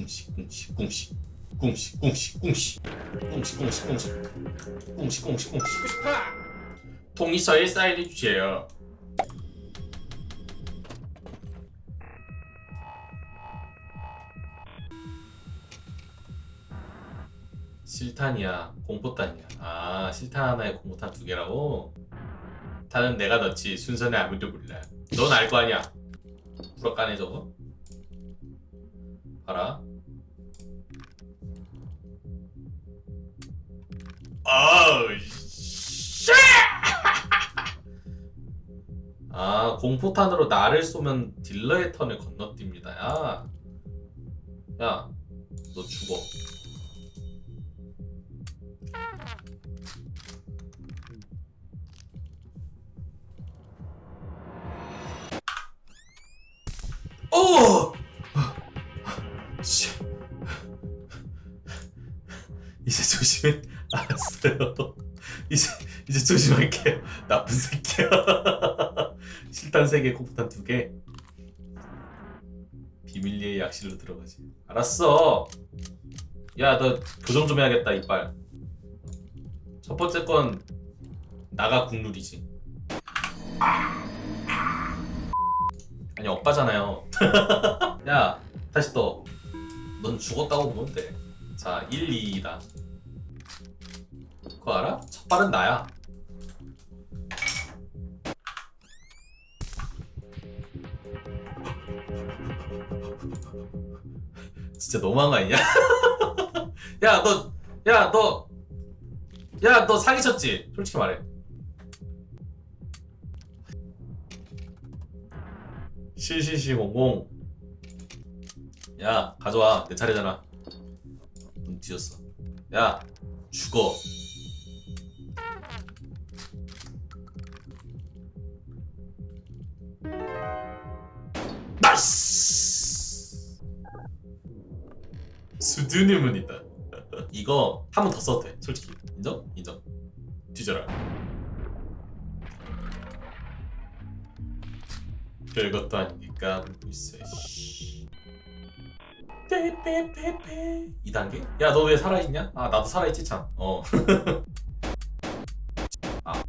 궁시 궁시 궁시 궁시 궁시 궁시 궁시 궁시 궁시 궁시 궁시 궁시 통이서에 사인해 주세요. 실탄이야 공포탄이야. 아 실탄 하나에 공포탄 두 개라고? 탄은 내가 넣지 순서는 아무도 몰라. 넌 알 거 아니야. 불어까네 저거? 봐라 아우 씨. 아 공포탄으로 나를 쏘면 딜러의 턴을 건너뜁니다 야 야, 너 죽어. 오! 씨. 이제 조심해. 알았어요. 이제 이제 조심할게요. 나쁜 새끼야. 실탄 3개, 코프탄 2개. 비밀리에 약실로 들어가지. 알았어. 야, 너 교정 좀 해야겠다, 이빨. 첫 번째 건 나가 국룰이지. 아니, 오빠잖아요. 야, 다시 또. 넌 죽었다고 보면 돼. 자, 1, 2다. 그거 알아? 첫 발은 나야. 진짜 너무한 거 아니냐? 야, 너, 야, 너, 야, 너 사기쳤지? 솔직히 말해. 실실실 공공. 야, 가져와. 내 차례잖아. 눈 뒤졌어. 야, 죽어. 수준임은 있다. 이거 한 번 더 써도 돼. 솔직히. 인정? 인정. 뒤져라. 별것도 아니니까 있어. 씨. 빼빼빼빼 2단계? 야 너 왜 살아있냐? 아 나도 살아있지 참. 어. 아.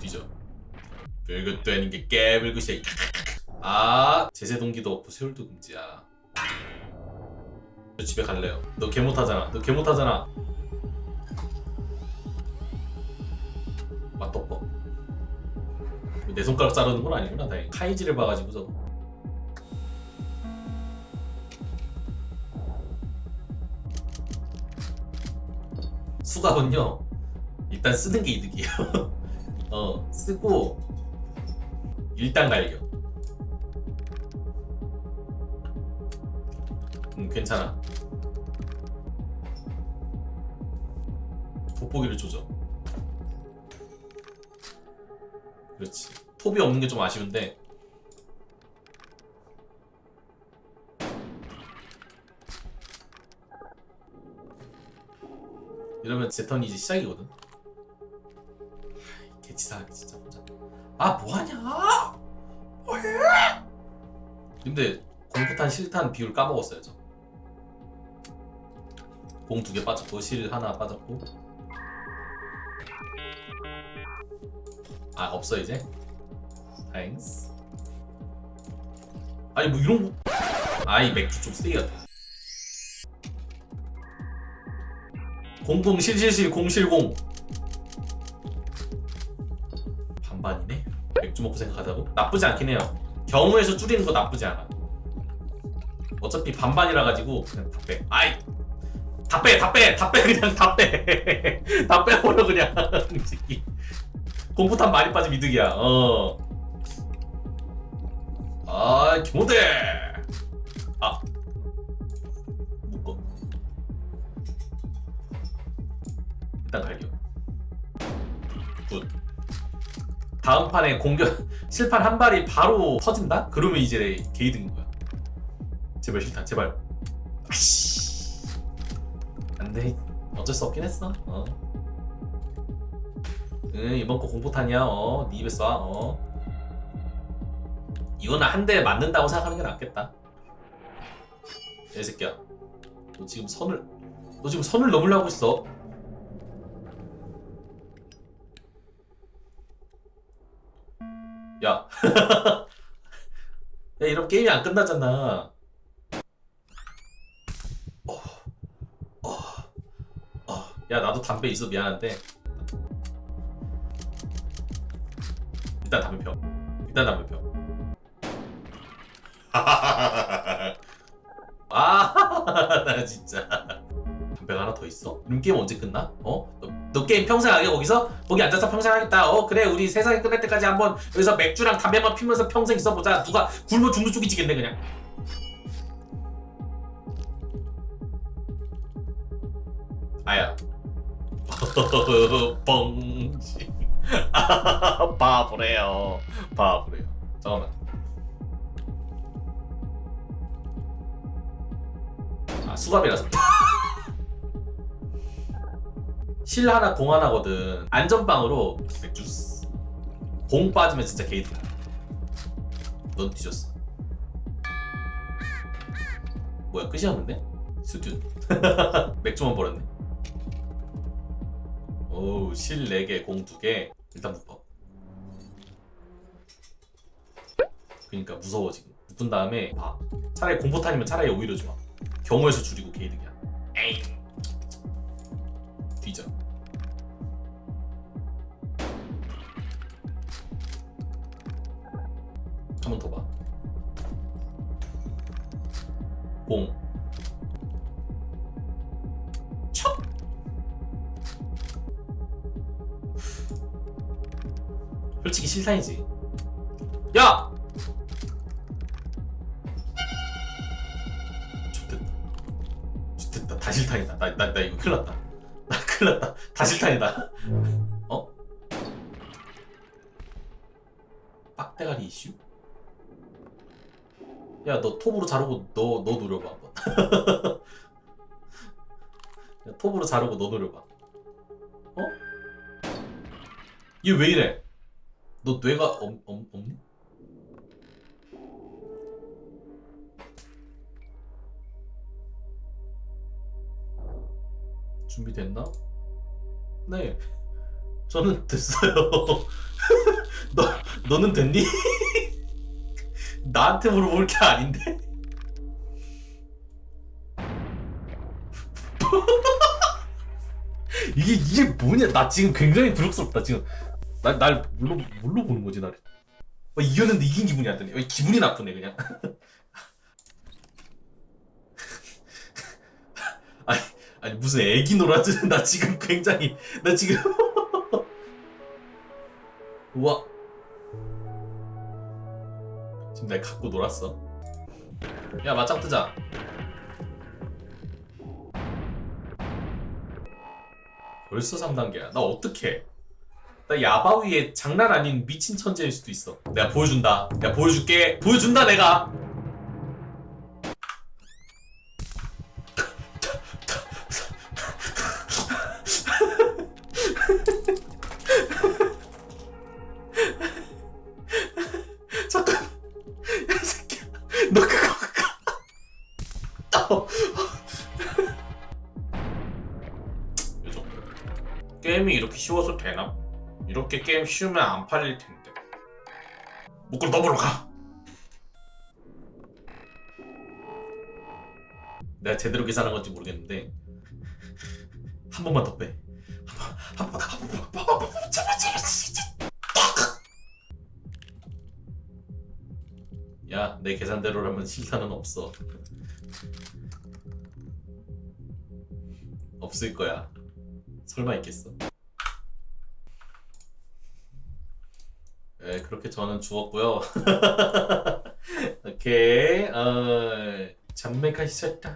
뒤져. 별것도 아닌 게 깨물고 씨. 아 제세 동기도 없고 세월도 금지야. 저 집에 갈래요. 너 개 못하잖아. 너 개 못하잖아. 맛떡뻑. 내 손가락 자르는 건 아니구나. 다행히 카이지를 봐가지고 저거. 수갑은요. 일단 쓰는 게 이득이에요. 어 쓰고 일단 갈겨. 음 괜찮아. 돋보기를 조져. 그렇지. 톱이 없는 게 좀 아쉬운데. 이러면 제 턴이 이제 시작이거든. 개치사하게 진짜 혼자. 아 뭐하냐? 근데 공포탄 실탄 비율 까먹었어요 저. 공 두 개 빠졌고 실 하나 빠졌고. 아 없어 이제. 다행스. 아니 뭐 이런 거. 아이 맥주 좀 쓰레기 같아. 00실실실 070 반반이네? 맥주 먹고 생각하자고? 나쁘지 않긴 해요 경우에서 줄이는 거 나쁘지 않아 어차피 반반이라 가지고 그냥 다 빼. 아이 다 빼, 다 빼, 다 빼, 그냥 다 빼. 다 빼버려 그냥 이 새끼. 공포탄 많이 빠지면 이득이야. 어. 아, 김호대. 아. 묶어. 일단 갈겨. 굿. 다음 판에 공격 실판 한 발이 바로 터진다? 그러면 이제 게이득인 거야. 제발 실탄 제발. 아씨. 안돼. 어쩔 수 없긴 했어. 어. 응 이번 거 공포탄이야. 어. 네 입에 쏴. 어. 이거는 한 대 맞는다고 생각하는 게 낫겠다. 야, 이 새끼야. 너 지금 선을 너 지금 선을 넘으려고 있어. 야. 야, 이런 게임이 안 끝나잖아. 어, 어, 어. 야, 나도 담배 있어 미안한데. 일단 담배 펴. 일단 담배 펴. 아, 나 진짜. 담배가 하나 더 있어? 그럼 게임 언제 끝나? 어? 너, 너 게임 평생 하게 거기서? 거기 앉아서 평생 하겠다. 어, 그래. 우리 세상이 끝날 때까지 한번 여기서 맥주랑 담배만 피면서 평생 있어보자. 누가 굶어 죽는 쪽이 지겠네, 그냥. 아야. 뻥치. 바보래요. 바보래요. 잠깐만. 아 수갑이라서 실 하나 공 하나거든 안전빵으로 맥주스 공 빠지면 진짜 게이트야 넌 뒤졌어 뭐야 끝이었는데? 수준 맥주만 버렸네 오우 실 4개 공 2개. 일단 묶어. 그니까 무서워 지금. 묶은 다음에 봐. 차라리 공포탄이면 차라리 오히려 좋아. 경우에서 줄이고 게이득이야. 솔직히 실탄이지. 야! 좋됐다. 좋됐다. 다 실탄이다. 나, 나, 나 이거 큰일 났다. 나 큰일 났다. 다 실탄이다. 어? 빡대가리 이슈? 야, 너 톱으로 자르고 너, 너 노려봐, 한번. 야, 톱으로 자르고 너 노려봐. 어? 얘 왜 이래? 너 뇌가 없, 없, 없니? 준비됐나? 네. 저는 됐어요. 너, 너는 됐니? 나한테 물어볼 게 아닌데? 이게, 이게 뭐냐? 나 지금 굉장히 부럽스럽다, 지금. 날, 날 물로, 물로 보는 거지, 나를. 어, 이겼는데 이긴 기분이 안 드네. 어, 기분이 나쁘네, 그냥. 아니, 아니, 무슨 애기 놀아주 나 지금 굉장히, 나 지금. 우와. 지금 날 갖고 놀았어. 야, 맞짱 뜨자. 벌써 3단계야. 나 어떡해. 나 야바 위에 장난 아닌 미친 천재일 수도 있어. 내가 보여준다. 내가 보여줄게. 보여준다, 내가. 잠깐. 야, 이 새끼야. 너 그거 가. 어. 이 정도. 게임이 이렇게 쉬워서 되나? 이렇게 게임 쉬우면 안 팔릴 텐데. 목걸 더불어 가. 내가 제대로 계산한 건지 모르겠는데 한 번만 더 빼. 한 번, 한 번, 한 번, 제발, 제발, 진짜. 야, 내 계산대로라면 실탄은 없어. 없을 거야. 설마 있겠어? 네, 그렇게 저는 죽었고요. 오케이, 어, 잠매가 있었다.